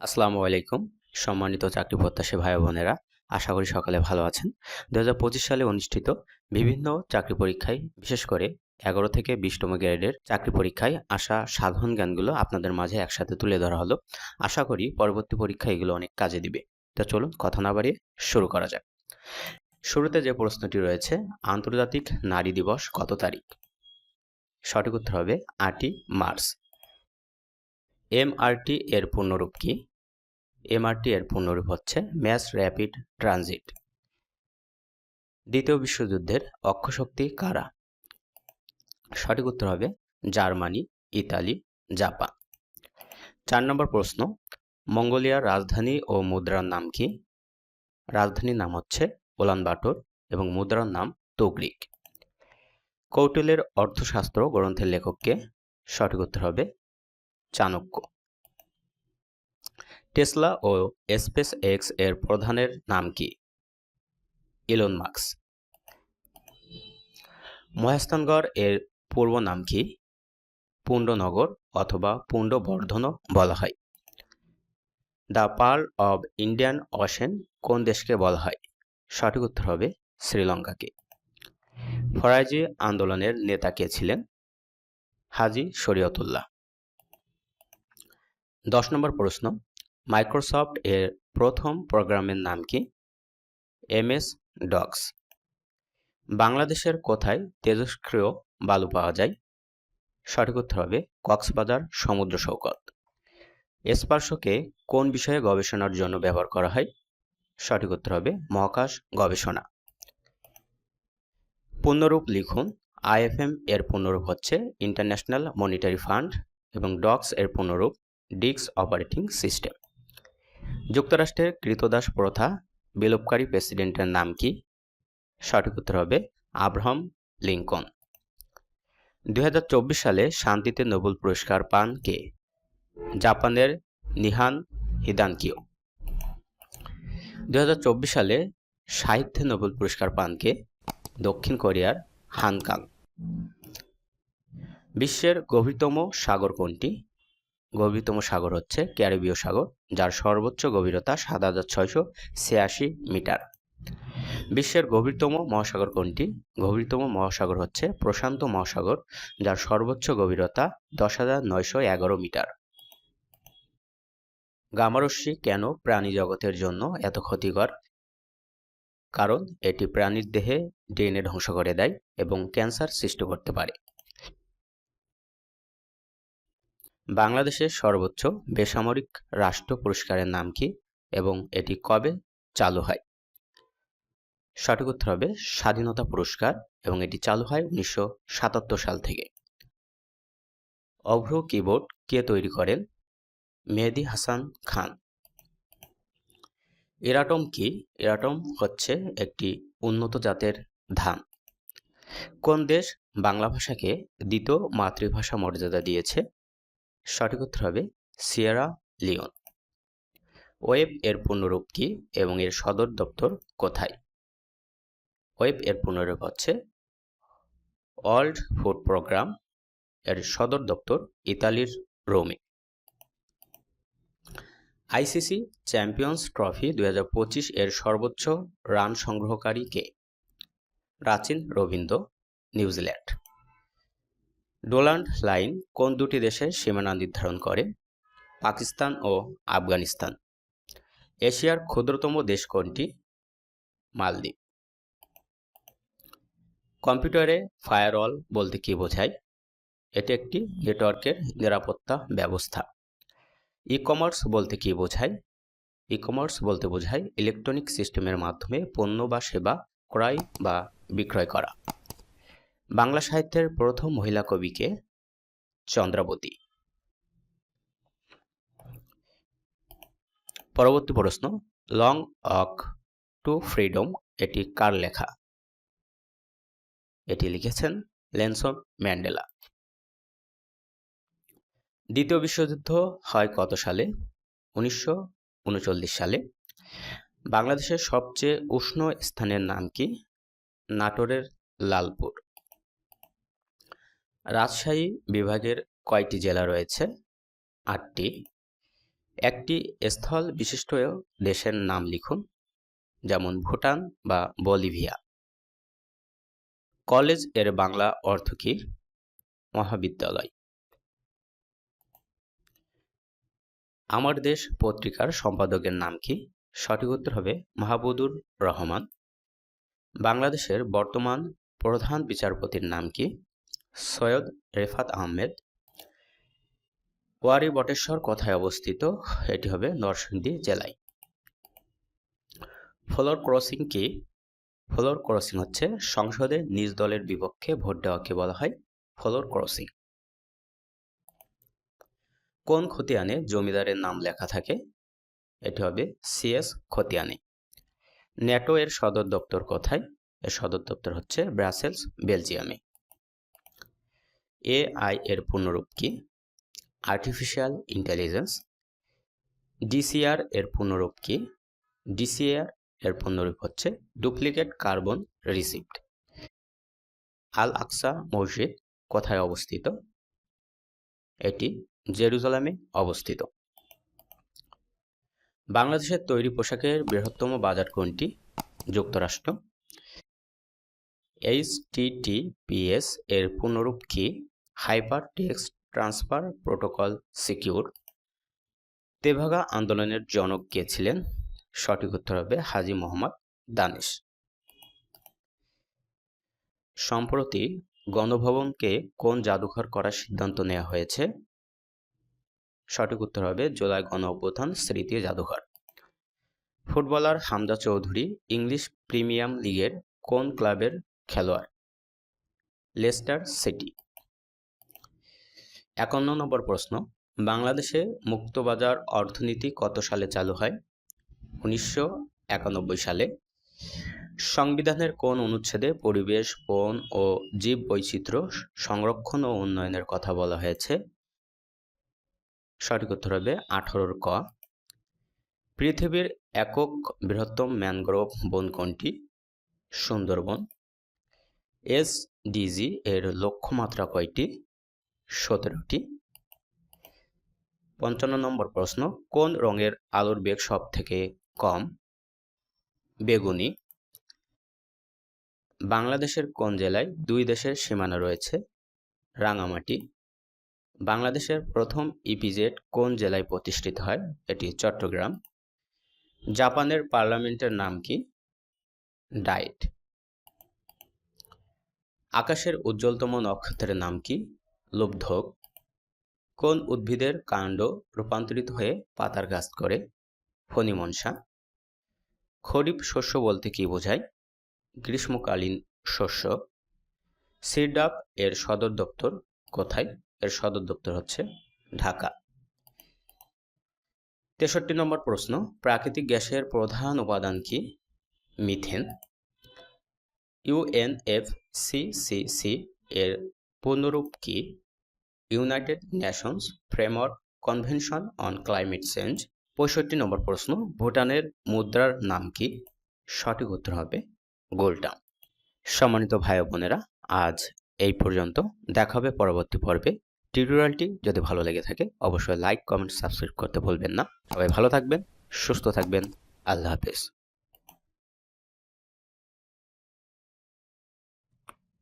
আসসালামু আলাইকুম। সম্মানিত চাকরি প্রত্যাশী ভাই বোনেরা, আশা করি সকালে ভালো আছেন। দুহাজার পঁচিশ সালে অনুষ্ঠিত বিভিন্ন চাকরি পরীক্ষায়, বিশেষ করে এগারো থেকে বিশতম গ্রেডের চাকরি পরীক্ষায় আসা সাধারণ জ্ঞানগুলো আপনাদের মাঝে একসাথে তুলে ধরা হলো। আশা করি পরবর্তী পরীক্ষায় এগুলো অনেক কাজে দিবে। তো চলুন কথা না বাড়িয়ে শুরু করা যাক। শুরুতে যে প্রশ্নটি রয়েছে, আন্তর্জাতিক নারী দিবস কত তারিখ? সঠিক উত্তর হবে আটই মার্চ। এমআরটি এর পূর্ণরূপ কি? এমআরটি এর পূর্ণরূপ হচ্ছে ম্যাস র্যাপিড ট্রানজিট দ্বিতীয় বিশ্বযুদ্ধের অক্ষশক্তি কারা? সঠিক উত্তর হবে জার্মানি, ইতালি, জাপান। চার নম্বর প্রশ্ন, মঙ্গোলিয়ার রাজধানী ও মুদ্রার নাম কি? রাজধানীর নাম হচ্ছে ওলানবাটর এবং মুদ্রার নাম তোগ্রিক। কৌটিল্যের অর্থশাস্ত্র গ্রন্থের লেখককে সঠিক উত্তর হবে চাণক্য। টেসলা ও স্পেস এক্সের প্রধানের নাম কি? ইলন মার্কস মহেস্তানগড় এর পূর্ব নাম কি? পুণ্ডনগর অথবা পুণ্ডবর্ধনও বলা হয়। The pearl of Indian ocean কোন দেশকে বলা হয়? সঠিক উত্তর হবে শ্রীলঙ্কাকে। ফরাজি আন্দোলনের নেতা কে ছিলেন? হাজি শরীয়তুল্লাহ। দশ নম্বর প্রশ্ন। মাইক্রোসফট এর প্রথম প্রোগ্রামের নাম কি? MS docs. বাংলাদেশের কোথায় তেজস্ক্রিয় বালু পাওয়া যায়? সঠিক উত্তর হবে কক্সবাজার সমুদ্র সৈকত। স্পার্শকে কোন বিষয়ে গবেষণার জন্য ব্যবহার করা হয়? সঠিক উত্তর হবে মহাকাশ গবেষণা। পূর্ণরূপ লিখুন আইএফএম এর পূর্ণরূপ হচ্ছে ইন্টারন্যাশনাল মনিটারি ফান্ড এবং ডক্স এর পূর্ণরূপ ডিক্স অপারেটিং সিস্টেম। যুক্তরাষ্ট্রের কৃতদাস প্রথা, বিলোপকারী প্রেসিডেন্টের নাম কি? সঠিক উত্তর হবে আব্রাহাম লিঙ্কন। দুই হাজার চব্বিশ সালে শান্তিতে নোবেল পুরস্কার পান কে? জাপানের নিহান হিদানকিও। দু হাজার চব্বিশ সালে সাহিত্যে নোবেল পুরস্কার পান কে? দক্ষিণ কোরিয়ার হানকাং বিশ্বের গভীরতম সাগর কোনটি? গভীরতম সাগর হচ্ছে ক্যারিবীয় সাগর, যার সর্বোচ্চ গভীরতা সাত হাজার ছয়শো ছিয়াশি মিটার। বিশ্বের গভীরতম মহাসাগর কোনটি? গভীরতম মহাসাগর হচ্ছে প্রশান্ত মহাসাগর, যার সর্বোচ্চ গভীরতা দশ হাজার নয়শো এগারো মিটার। গামারস্যি কেন প্রাণী জগতের জন্য এত ক্ষতিকর? কারণ এটি প্রাণীর দেহে ডিএনএ ধ্বংস করে দেয় এবং ক্যান্সার সৃষ্টি করতে পারে। বাংলাদেশের সর্বোচ্চ বেসামরিক রাষ্ট্র পুরস্কারের নাম কি এবং এটি কবে চালু হয়? সঠিক উত্তর হবে স্বাধীনতা পুরস্কার এবং এটি চালু হয় উনিশশো সাতাত্তর সাল থেকে। অভ্র কিবোর্ড কে তৈরি করেন? মেহেদি হাসান খান। এরাটম কি? এরাটম হচ্ছে একটি উন্নত জাতের ধান। কোন দেশ বাংলা ভাষাকে দ্বিতীয় মাতৃভাষা মর্যাদা দিয়েছে? সঠিক উত্তর হবে সিয়েরা লিওন। ওয়েব এর পূর্ণরূপ কি এবং এর সদর দপ্তর কোথায়? ওয়েব এর পূর্ণরূপ হচ্ছে ওয়ার্ল্ড ফুড প্রোগ্রাম এর সদর দপ্তর ইতালির রোমে। আইসিসি চ্যাম্পিয়ন্স ট্রফি দুই হাজার পঁচিশ এর সর্বোচ্চ রান সংগ্রহকারী কে? প্রাচীন রবীন্দ্র, নিউজিল্যান্ড। ডোলান্ড লাইন কোন দুটি দেশের সীমানা নির্ধারণ করে? পাকিস্তান ও আফগানিস্তান। এশিয়ার ক্ষুদ্রতম দেশ কোনটি? মালদ্বীপ। কম্পিউটারে ফায়ারওয়াল বলতে কি বোঝায়? এটি একটি নেটওয়ার্কের নিরাপত্তা ব্যবস্থা। ই কমার্স বলতে কি বোঝায়? ই কমার্স বলতে বোঝায় ইলেকট্রনিক সিস্টেমের মাধ্যমে পণ্য বা সেবা ক্রয় বা বিক্রয় করা। বাংলা সাহিত্যের প্রথম মহিলা কবিকে চন্দ্রাবতী। পরবর্তী প্রশ্ন, লং অক টু ফ্রিডম এটি কার লেখা? এটি লিখেছেন লেনসন ম্যান্ডেলা। দ্বিতীয় বিশ্বযুদ্ধ হয় কত সালে? উনিশশো উনচল্লিশ সালে। বাংলাদেশের সবচেয়ে উষ্ণ স্থানের নাম কি? নাটোরের লালপুর। রাজশাহী বিভাগের কয়টি জেলা রয়েছে? আটটি। একটি স্থল বিশিষ্ট দেশের নাম লিখুন, যেমন ভুটান বা বলিভিয়া। কলেজের বাংলা অর্থ কি? মহাবিদ্যালয়। আমার দেশ পত্রিকার সম্পাদকের নাম কি? সঠিক উত্তর হবে মাহবুদুর রহমান। বাংলাদেশের বর্তমান প্রধান বিচারপতির নাম কি? সৈয়দ রেফাত আহমেদ। ওয়ারি বটেশ্বর কোথায় অবস্থিত? এটি হবে নরসিংদী জেলায়। ফ্লোর ক্রসিং কি? ফ্লোর ক্রসিং হচ্ছে সংসদে নিজ দলের বিপক্ষে ভোট দেওয়াকে বলা হয় ফ্লোর ক্রসিং। কোন খতিয়ানে জমিদারের নাম লেখা থাকে? এটি হবে সিএস খতিয়ানে। ন্যাটো এর সদর দপ্তর কোথায়? এর সদর দপ্তর হচ্ছে ব্রাসেলস, বেলজিয়ামে। এআই এর পূর্ণরূপ কি? আর্টিফিশিয়াল ইন্টেলিজেন্স ডিসিআর এর পূর্ণরূপ কি? ডিসিআর এর পূর্ণরূপ হচ্ছে duplicate carbon receipt Al Aqsa মসজিদ কোথায় অবস্থিত? এটি জেরুজালামে অবস্থিত। বাংলাদেশের তৈরি পোশাকের বৃহত্তম বাজার কোনটি? যুক্তরাষ্ট্র। এইচটিটিপিএস এর পূর্ণরূপ কি? Hyper text transfer protocol secure. Tebhaga আন্দোলনের জনক কে ছিলেন? সঠিক উত্তর হবে হাজি মোহাম্মদ দানেশ। সম্প্রতি গণভবনকে কোন জাদুঘর করার সিদ্ধান্ত নেওয়া হয়েছে? সঠিক উত্তর হবে জুলাই গণ অভ্যুত্থান স্মৃতি জাদুঘর। Footballer Hamza Chowdhury English premium লিগের কোন ক্লাবের খেলোয়াড়? Leicester City. একান্ন নম্বর প্রশ্ন, বাংলাদেশে মুক্তবাজার অর্থনীতি কত সালে চালু হয়? উনিশশো একানব্বই সালে। সংবিধানের কোন অনুচ্ছেদে পরিবেশ, বন ও জীব বৈচিত্র্য সংরক্ষণ ও উন্নয়নের কথা বলা হয়েছে? সঠিক উত্তর হবে আঠারোর ক। পৃথিবীর একক বৃহত্তম ম্যানগ্রোভ বন কোনটি? সুন্দরবন। এস এসডিজি এর লক্ষ্যমাত্রা কয়টি? সতেরোটি। পঞ্চান্ন নম্বর প্রশ্ন, কোন রঙের আলোর বেগ সব থেকে কম? বেগুনি। বাংলাদেশের কোন জেলায় দুই দেশের সীমানা রয়েছে? রাঙামাটি। বাংলাদেশের প্রথম ইপিজেড কোন জেলায় প্রতিষ্ঠিত হয়? এটি চট্টগ্রাম। জাপানের পার্লামেন্টের নাম কি? ডায়েট আকাশের উজ্জ্বলতম নক্ষত্রের নাম কি? লোভধক কোন উদ্ভিদের কাণ্ড রূপান্তরিত হয়ে পাতার গাছ করে? ফণিমনসা খরিফ শস্য বলতে কি বোঝায়? গ্রীষ্মকালীন শস্য সিরডাপ এর সদর দপ্তর কোথায়? এর সদর দপ্তর হচ্ছে ঢাকা। তেষট্টি নম্বর প্রশ্ন, প্রাকৃতিক গ্যাসের প্রধান উপাদান কি? মিথেন। ইউএনএফসিসিসি এর পূর্ণরূপ কি? United nations framework convention on climate change পঁয়ষট্টি নম্বর প্রশ্ন, ভুটানের মুদ্রার নাম কি? সঠিক উত্তর হবে গোল্ডাম সম্মানিত ভাই বোনেরা, আজ এই পর্যন্ত। দেখা হবে পরবর্তী পর্বে। টিউটোরিয়ালটি যদি ভালো লেগে থাকে, অবশ্যই লাইক, কমেন্ট, সাবস্ক্রাইব করতে ভুলবেন না। সবাই ভালো থাকবেন, সুস্থ থাকবেন। আল্লাহ হাফেজ।